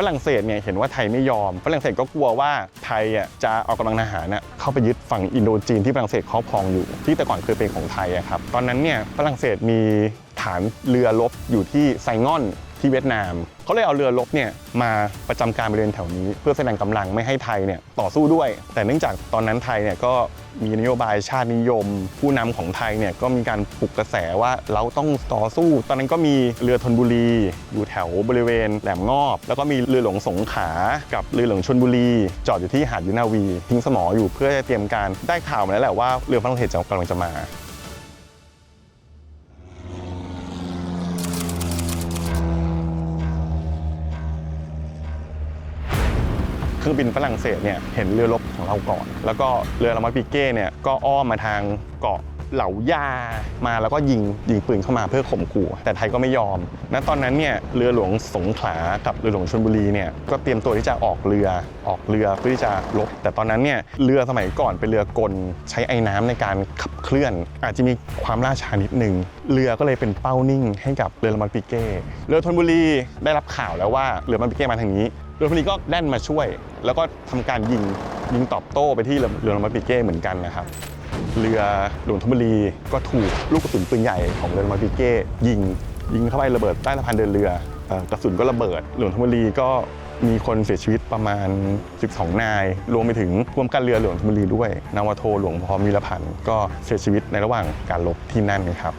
ฝรั่งเศสเนี่ยเห็นว่าไทยไม่ยอม ฝรั่งเศสก็กลัวว่าไทยอะจะเอากำลังทหารน่ะเข้าไปยึดฝั่งอินโดจีนที่ฝรั่งเศสครอบครองอยู่ ที่แต่ก่อนเคยเป็นของไทยอะครับตอนนั้นเนี่ยฝรั่งเศสมีฐานเรือรบอยู่ที่ไซงอน ที่เวียดนาม เขาเลยเอาเรือรบเนี่ยมาประจำการบริเวณแถวนี้ เพื่อแสดงกำลังไม่ให้ไทยเนี่ยต่อสู้ด้วย แต่เนื่องจากตอนนั้นไทยเนี่ยก็มีนโยบายชาตินิยม ผู้นำของไทยเนี่ยก็มีการปลุกกระแสว่าเราต้องต่อสู้ ตอนนั้นก็มีเรือธนบุรี อยู่แถวบริเวณแหลมงอบ แล้วก็มีเรือหลวงสงขา กับเรือหลวงชลบุรี จอดอยู่ที่หาดยุนาวี ทิ้งสมออยู่เพื่อจะเตรียมการได้ข่าวมาแล้วแหละว่าเรือฝรั่งเศสจะกำลังจะมา เครื่องบินฝรั่งเศสเนี่ยเห็นเรือรบของเราก่อน แล้วก็เรือลามาปิเก้เนี่ยก็อ้อมมาทางเกาะเหล่ายามาแล้วก็ยิงยิงปืนเข้ามาเพื่อข่มขู่แต่ไทยก็ไม่ยอมณตอนนั้นเนี่ยเรือหลวงสงขลากับเรือหลวงชลบุรีเนี่ยก็เตรียมตัวที่จะออกเรือออกเรือเพื่อที่จะรบแต่ตอนนั้นเนี่ยเรือสมัยก่อนเป็นเรือกลใช้ไอ้น้ำในการขับเคลื่อน อาจจะมีความล่าช้านิดนึงเรือก็เลยเป็นเป้านิ่งให้กับเรือลามาปิเก้เรือธนบุรีได้รับข่าวแล้วว่าเรือลามาปิเก้มาทางนี้ เรือพวกนี้ก็แล่นมาช่วย แล้วก็ทำการยิงยิงตอบโต้ไปที่เรือเรือลมาปิเก้เหมือนกันนะครับ เรือหลวงธนบุรีก็ถูกลูกกระสุนปืนใหญ่ของเรือลมาปิเก้ยิงยิงเข้าไประเบิดใต้สะพานเดินเรือกระสุนก็ระเบิด หลวงธนบุรีก็มีคนเสียชีวิตประมาณ 12 นาย รวมไปถึงพ่วงกันเรือหลวงธนบุรีด้วย นาวาโทหลวงพอมีรพันธ์ก็เสียชีวิตในระหว่างการรบที่นั่นครับ